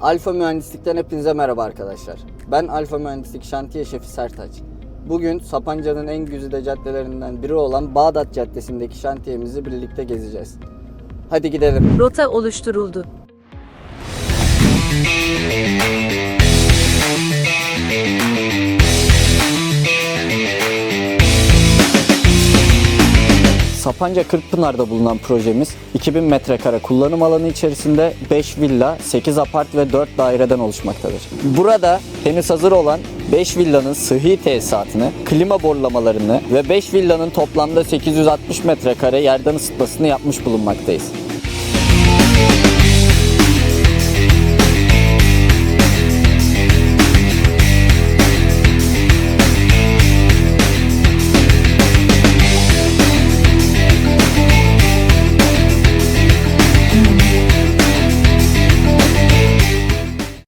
Alfa Mühendislik'ten hepinize merhaba arkadaşlar. Ben Alfa Mühendislik Şantiye Şefi Sertaç. Bugün Sapanca'nın en güzide caddelerinden biri olan Bağdat Caddesi'ndeki şantiyemizi birlikte gezeceğiz. Hadi gidelim. Rota oluşturuldu. Sapanca Kırkpınar'da bulunan projemiz 2000 metrekare kullanım alanı içerisinde 5 villa, 8 apart ve 4 daireden oluşmaktadır. Burada henüz hazır olan 5 villanın sıhhi tesisatını, klima borlamalarını ve 5 villanın toplamda 860 metrekare yerden ısıtmasını yapmış bulunmaktayız.